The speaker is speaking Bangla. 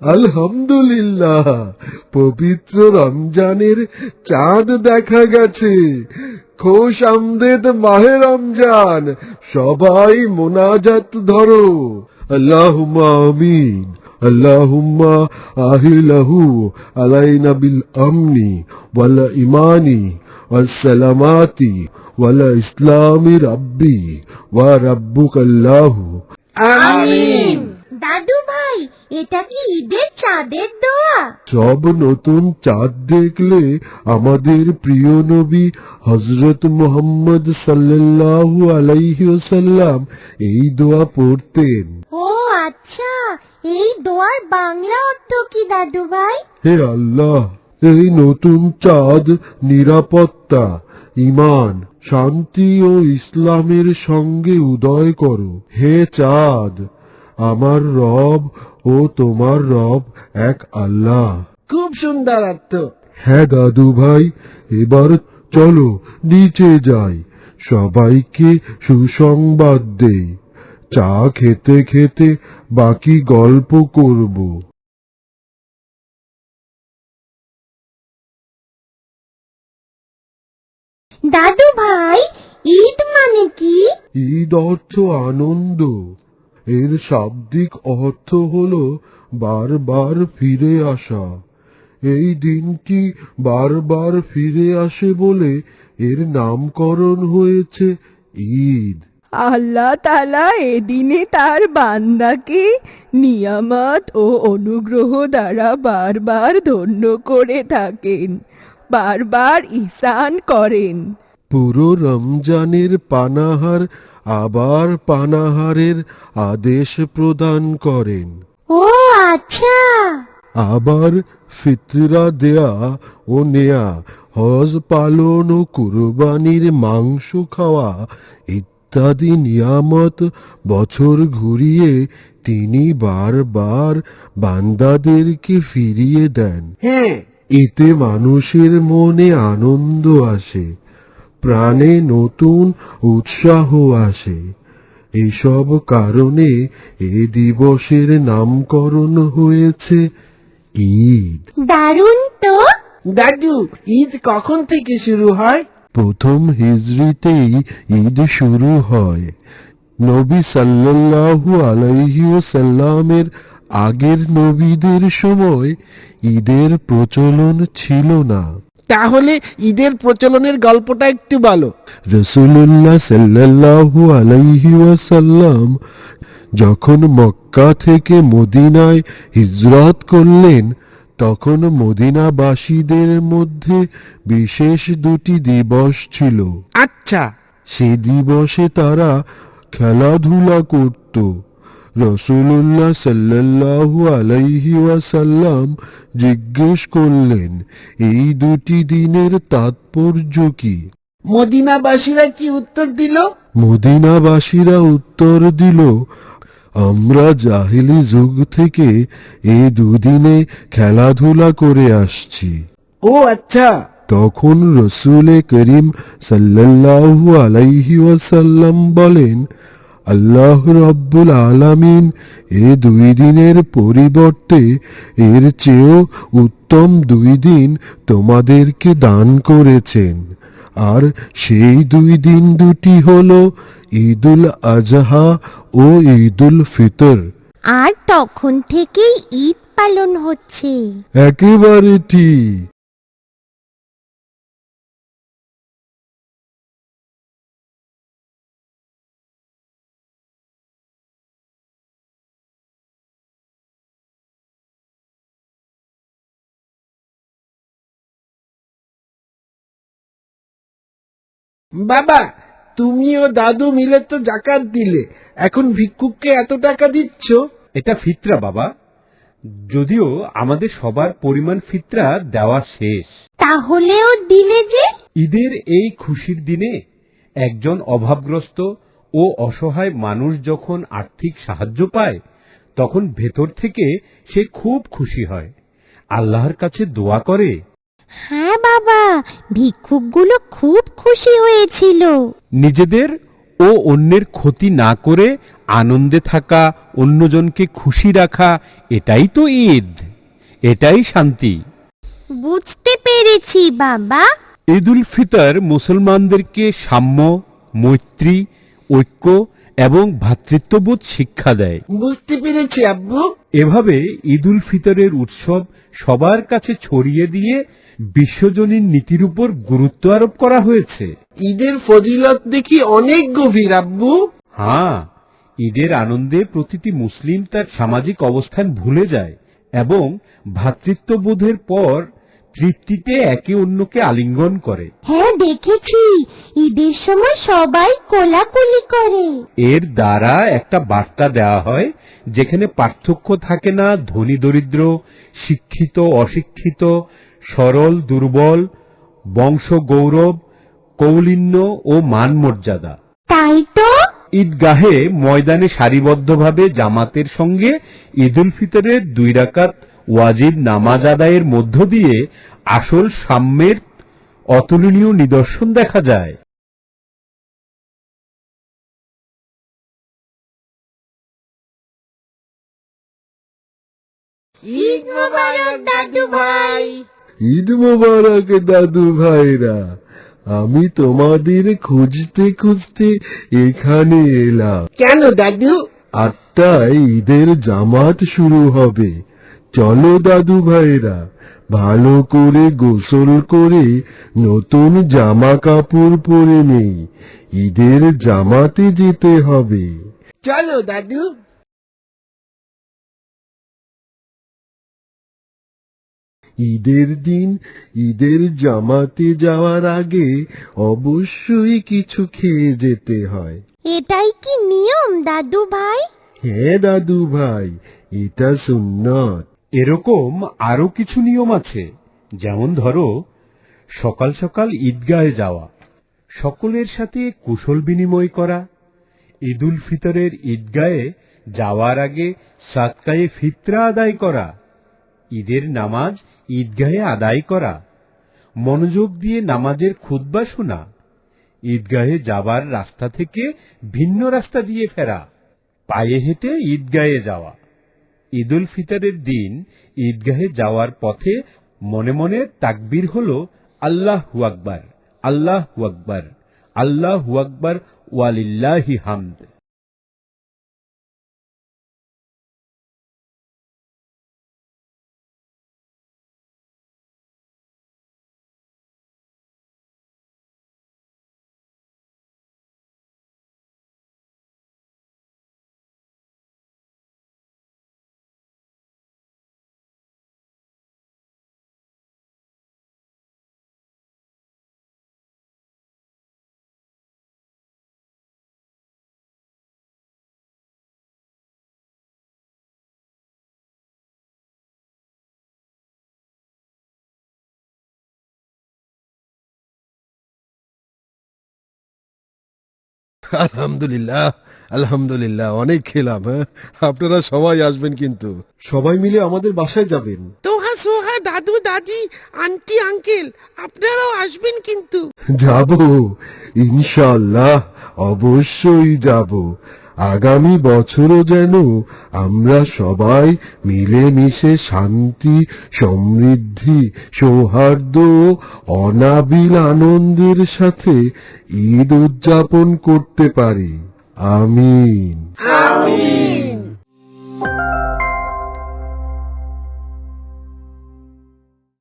আলহামদুলিল্লাহ। পবিত্র রমজানের চাঁদ দেখা গেছে। খোশ আমদেদ মাহে রমজান। সবাই মোনাজাত ধরো। আল্লাহুম্মা আমিন। আল্লাহুম্মা আহিলাহু আলাইনা বিল আমনি ওয়াল ইমানি ওয়াল সালামাতি ওয়াল ইসলামি রাব্বি ওয়া রাব্বুকাল্লাহু। আমিন। দাদু ভাই এটা কি ঈদের চাঁদের দোয়া? সব নতুন চাঁদ দেখলে আমাদের প্রিয় নবী হজরত মোহাম্মদ সাল্লাল্লাহু আলাইহি ওয়াসাল্লাম এই দোয়া পড়তেন। ও আচ্ছা এই দোয়ার বাংলা অর্থ কি দাদু ভাই? হে আল্লাহ এই নতুন চাঁদ নিরাপত্তা ইমান শান্তি ও ইসলামের সঙ্গে উদয় করো। হে চাঁদ আমার রব ও তোমার রব এক আল্লাহ। খুব সুন্দর অর্থ। হ্যাঁ দাদু ভাই এবার চলো নিচে যাই। সবাইকে সুসংবাদ দেই। চা খেতে খেতে বাকি গল্প করব। দাদু ভাই ঈদ মানে কি? ঈদ অর্থ আনন্দ। এর শাব্দিক অর্থ হল বারবার ফিরে আসা। এই দিনটি বারবার ফিরে আসে বলে এর নামকরণ হয়েছে ঈদ? আল্লাহ তালা এদিনে তার বান্দাকে নিয়ামত ও অনুগ্রহ দ্বারা বারবার ধন্য করে থাকেন, বারবার ইসান করেন। পুরো রমজানের পানাহার আবার পানাহারের আদেশ প্রদান করেন। ও আচ্ছা। আবার ফিতরা দেয়া ও নেয়া হজ পালন ও কুরবানির মাংস খাওয়া ইত্যাদি নিয়ামত বছর ঘুরিয়ে তিনি বারবার বান্দাদেরকে ফিরিয়ে দেন। হ্যাঁ এতে মানুষের মনে আনন্দ আসে। প্রাণে নতুন উৎসাহ আসে। এসব কারণে এ দিবসের নামকরণ হয়েছে ঈদ। দারুণ তো। দাদু ঈদ কখন থেকে শুরু হয়? প্রথম হিজরিতেই ঈদ শুরু হয়। নবী সাল্লাল্লাহু আলাইহি সাল্লামের আগের নবীদের সময় ঈদের প্রচলন ছিল না। তাহলে ঈদের প্রচলনের গল্পটা একটু বলো। রসুল্লাহ সাল্লাল্লাহু আলাইহি ওয়াসাল্লাম যখন মক্কা থেকে মদিনায় হিজরত করলেন তখন মদিনাবাসীদের মধ্যে বিশেষ দুটি দিবস ছিল। আচ্ছা। সে দিবসে তারা খেলাধুলা করত। রসুল্লাহ সাল্লাল্লাহু আলাইহি ওয়াসাল্লাম জিজ্ঞেস করলেন এই দুটি দিনের তাৎপর্য কি? মদিনাবাসীরা কি উত্তর দিল? মদিনাবাসীরা উত্তর দিল আমরা জাহিলি যুগ থেকে এই দুদিনে খেলাধুলা করে আসছি। ও আচ্ছা। তখন রসুলে করিম সাল্লাল্লাহু আলাইহি ওয়াসাল্লাম বলেন আল্লাহ রব্বুল আলামিন এ দুই দিনের পরিবর্তে এর চেয়েও উত্তম দুই দিন তোমাদেরকে দান করেছেন। আর সেই দুই দিন দুটি হল ঈদুল আজহা ও ঈদুল ফিতর। আর তখন থেকেই ঈদ পালন হচ্ছে। একেবারে ঠিক। বাবা তুমি ও দাদু মিলে তো জাকাত দিলে এখন ভিক্ষুককে এত টাকা দিচ্ছ? এটা ফিতরা বাবা। যদিও আমাদের সবার পরিমাণ ফিতরা দেওয়া শেষ। তাহলেও দিলে যে? ঈদের এই খুশির দিনে একজন অভাবগ্রস্ত ও অসহায় মানুষ যখন আর্থিক সাহায্য পায় তখন ভেতর থেকে সে খুব খুশি হয়। আল্লাহর কাছে দোয়া করে। হ্যাঁ বাবা। ভিক্ষুকগুলো খুব খুশি হয়েছিল। নিজেদের ও অন্যের ক্ষতি না করে আনন্দে থাকা অন্যজনকে খুশি রাখা এটাই তো ঈদ। এটাই শান্তি। বুঝতে পেরেছি বাবা। ঈদ উল ফিতর মুসলমানদেরকে সাম্য মৈত্রী ঐক্য এবং ভ্রাতৃত্ববোধ শিক্ষা দেয়। বুঝতে পেরেছি আব্বু। এভাবে ঈদ উল ফিতরের উৎসব সবার কাছে ছড়িয়ে দিয়ে বিশ্বজনীন নীতির উপর গুরুত্ব আরোপ করা হয়েছে। ঈদের ফজিলত দেখি অনেক গভীর আব্বু। হ্যাঁ ঈদের আনন্দে প্রতিটি মুসলিম তার সামাজিক অবস্থান ভুলে যায় এবং ভ্রাতৃত্ববোধের পর তৃপ্তিতে একে অন্যকে আলিঙ্গন করে। হ্যাঁ দেখেছি। ঈদের সময় সবাই কোলাকুলি করে। এর দ্বারা একটা বার্তা দেওয়া হয় যেখানে পার্থক্য থাকে না ধনী দরিদ্র শিক্ষিত অশিক্ষিত সরল দুর্বল বংশ গৌরব কৌলিন্য ও মান মর্যাদা তাই তো ঈদগাহে ময়দানে সারিবদ্ধভাবে জামাতের সঙ্গে ঈদুল ফিতরের দুই রাকাত ওয়াজিব নামাজ আদায়ের মধ্য দিয়ে আসল সাম্যের অতুলনীয় নিদর্শন দেখা যায়। ঈদ মোবারক দাদু ভাই। ঈদ মোবারক দাদু ভাইরা আমি তোমাদের খুঁজতে খুঁজতে এখানে এলাম। কেন দাদু? আটটায় ঈদের জামাত শুরু হবে। চলো দাদু ভাইরা ভালো করে গোসল করে নতুন জামা কাপড় পরে নেই। ঈদের জামাতে যেতে হবে। চলো দাদু। ঈদের দিন ঈদের জামাতে যাওয়ার আগে অবশ্যই কিছু খেয়ে যেতে হয়। এটাই কি নিয়ম দাদু ভাই? হ্যাঁ দাদু ভাই এটা সুন্নত। এরকম আরও কিছু নিয়ম আছে। যেমন ধরো সকাল সকাল ঈদগাহে যাওয়া সকলের সাথে কুশল বিনিময় করা। ঈদুল ফিতরের ঈদগাহে যাওয়ার আগে সাতকায়ে ফিতরা আদায় করা। ঈদের নামাজ ঈদগাহে আদায় করা। মনোযোগ দিয়ে নামাজের খুতবা শোনা। ঈদগাহে যাবার রাস্তা থেকে ভিন্ন রাস্তা দিয়ে ফেরা। পায়ে হেঁটে ঈদগাহে যাওয়া। ঈদুল ফিতরের দিন ঈদগাহে যাওয়ার পথে মনে মনে তাকবির হল, আল্লাহ আকবার আল্লাহ আকবার আল্লাহ আকবার, ওয়ালিল্লাহি হামদ। আলহামদুলিল্লাহ আলহামদুলিল্লাহ অনেক খেলাম হ্যাঁ? আপনারা সবাই আসবেন কিন্তু। সবাই মিলে আমাদের বাসায় যাবেন। তোহা সোহা দাদু দাদি আন্টি আঙ্কেল আপনারাও আসবেন কিন্তু। যাব ইনশাল্লাহ অবশ্যই যাব। আগামী বছরও যেন আমরা সবাই মিলেমিশে শান্তি, সমৃদ্ধি, সৌহার্দ্য অনাবিল আনন্দের সাথে ঈদ উদযাপন করতে পারি। আমিন। আমিন।